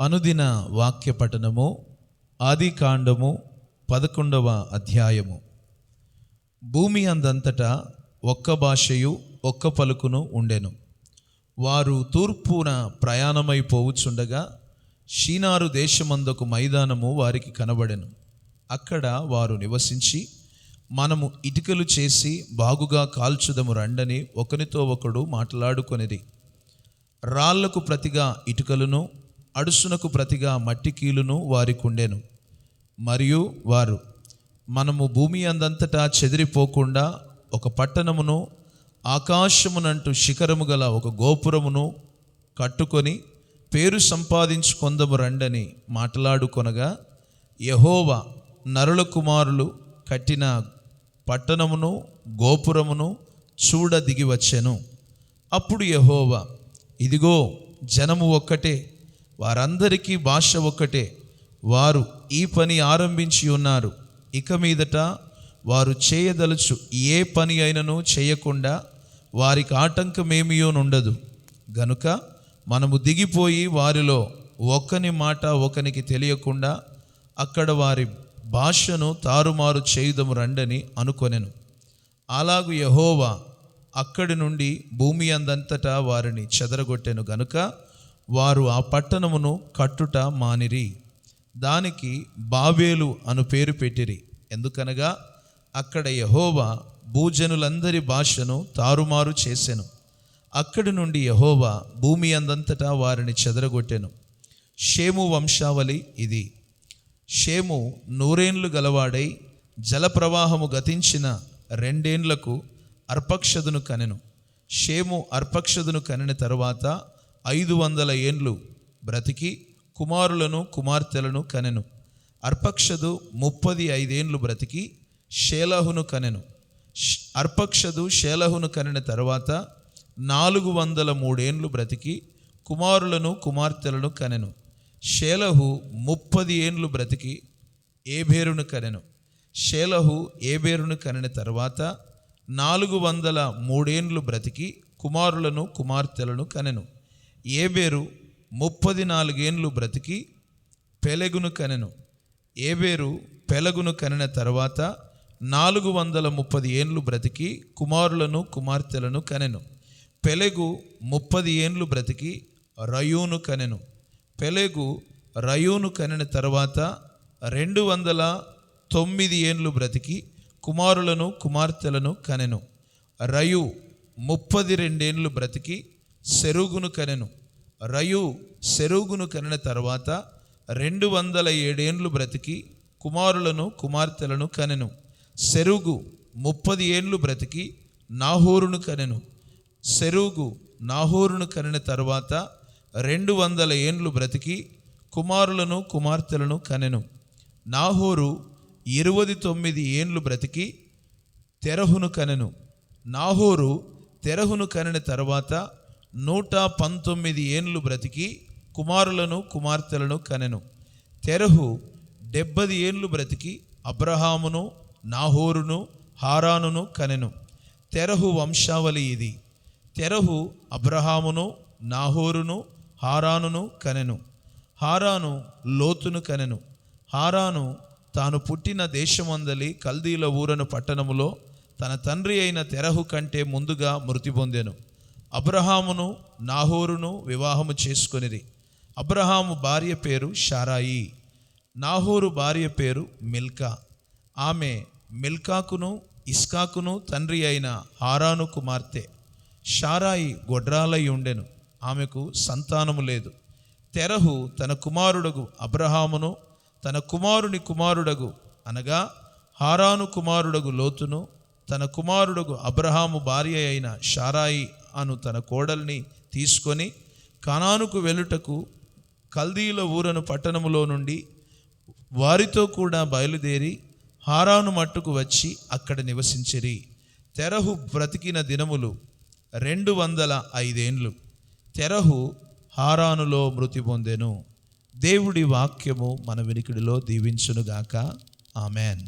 అనుదిన వాక్య పఠనము ఆది కాండము పదకొండవ అధ్యాయము. భూమి అందంతటా ఒక్క భాషయు ఒక్క పలుకును ఉండెను. వారు తూర్పున ప్రయాణమైపోవుచుండగా షీనారు దేశమందొక మైదానము వారికి కనబడెను. అక్కడ వారు నివసించి మనము ఇటుకలు చేసి బాగుగా కాల్చుదము రండని ఒకనితో ఒకడు మాట్లాడుకొనిది రాళ్ళకు ప్రతిగా ఇటుకలను అడుసునకు ప్రతిగా మట్టి కీలును వారికుండెను. మరియు వారు మనము భూమి అందంతటా చెదిరిపోకుండా ఒక పట్టణమును ఆకాశమునంటూ శిఖరము గల ఒక గోపురమును కట్టుకొని పేరు సంపాదించుకొందము రండని మాట్లాడుకొనగా యహోవా నరుల కుమారులు కట్టిన పట్టణమును గోపురమును చూడ దిగి వచ్చెను అప్పుడు యహోవా ఇదిగో జనము ఒక్కటే వారందరికీ భాష ఒక్కటే. వారు ఈ పని ఆరంభించి ఉన్నారు. ఇక మీదట వారు చేయదలుచు ఏ పని అయినను చేయకుండా వారికి ఆటంకమేమియో నుండదు. గనుక మనము దిగిపోయి వారిలో ఒక్కని మాట ఒకనికి తెలియకుండా అక్కడ వారి భాషను తారుమారు చేయుదము రండని అనుకొనెను. అలాగు యహోవా అక్కడి నుండి భూమి అందంతటా వారిని చెదరగొట్టెను గనుక వారు ఆ పట్టణమును కట్టుట మానిరి. దానికి బాబేలు అను పేరు పెట్టిరి. ఎందుకనగా అక్కడ యహోవా భూజనులందరి భాషను తారుమారు చేసెను. అక్కడి నుండి యహోవా భూమి అందంతటా వారిని చెదరగొట్టెను. షేము వంశావళి ఇది. షేము నూరేండ్లు గలవాడై జలప్రవాహము గతించిన రెండేండ్లకు అర్పక్షదును కనెను. షేము అర్పక్షదును కనిన తరువాత ఐదు వందల ఏండ్లు బ్రతికి కుమారులను కుమార్తెలను కనెను. అర్పక్షదు ముప్పది ఐదేండ్లు బ్రతికి షేలహును కనెను. అర్పక్షదు షేలహును కనిన తరువాత నాలుగు వందల మూడేండ్లు బ్రతికి కుమారులను కుమార్తెలను కనెను. షేలహు ముప్పది ఏండ్లు బ్రతికి ఏబేరును కనెను. షేలహు ఏబేరును కనిన తర్వాత నాలుగు వందల మూడేండ్లు బ్రతికి కుమారులను కుమార్తెలను కనెను. ఏబేరు ముప్పది నాలుగేండ్లు బ్రతికి పెలెగును కనెను. ఏబేరు పెలగును కనిన తర్వాత నాలుగు వందల ముప్పది ఏండ్లు బ్రతికి కుమారులను కుమార్తెలను కనెను. పెలెగు ముప్పది ఏండ్లు బ్రతికి రయూను కనెను. పెలెగు రయూను కనిన తర్వాత రెండు వందల తొమ్మిది ఏండ్లు బ్రతికి కుమారులను కుమార్తెలను కనెను. రయు ముప్పది రెండేండ్లు బ్రతికి సెరుగును కనెను. రయు సెరుగును కనిన తర్వాత రెండు వందల ఏడేండ్లు బ్రతికి కుమారులను కుమార్తెలను కనెను. సెరుగు ముప్పది ఏండ్లు బ్రతికి నాహోరును కనెను. సెరుగు నాహోరును కనిన తర్వాత రెండు వందల ఏండ్లు బ్రతికి కుమారులను కుమార్తెలను కనెను. నాహోరు ఇరువది తొమ్మిది ఏండ్లు బ్రతికి తెరహును కనెను. నాహోరు తెరహును కనిన తర్వాత నూట పంతొమ్మిది ఏండ్లు బ్రతికి కుమారులను కుమార్తెలను కనెను. తెరహు డెబ్బది ఏండ్లు బ్రతికి అబ్రహామును నాహోరును హారానును కనెను. తెరహు వంశావళి ఇది. తెరహు అబ్రహామును నాహోరును హారానును కనెను. హారాను లోతును కనెను. హారాను తాను పుట్టిన దేశమందలి కల్దీల ఊరను పట్టణములో తన తండ్రి అయిన తెరహు కంటే ముందుగా మృతి పొందెను. అబ్రహామును నాహోరును వివాహము చేసుకొనిది అబ్రహాము భార్య పేరు షారాయి. నాహోరు భార్య పేరు మిల్కా. ఆమె మిల్కాకును ఇస్కాకును తండ్రి అయిన హారాను కుమార్తె. షారాయి గొడ్రాలై ఉండెను. ఆమెకు సంతానము లేదు. తెరహు తన కుమారుడగు అబ్రహామును తన కుమారుని కుమారుడగు అనగా హారాను కుమారుడగు లోతును తన కుమారుడగు అబ్రహాము భార్య అయిన షారాయి అను తన కోడల్ని తీసుకొని కనానుకు వెళ్ళుటకు కల్దీల ఊరను పట్టణములో నుండి వారితో కూడా బయలుదేరి హారాను మట్టుకు వచ్చి అక్కడ నివసించిరి. తెరహు బ్రతికిన దినములు రెండు వందల ఐదేండ్లు. తెరహు హారానులో మృతి పొందెను. దేవుడి వాక్యము మన వినికిడిలో దీవించునుగాక. ఆమెన్.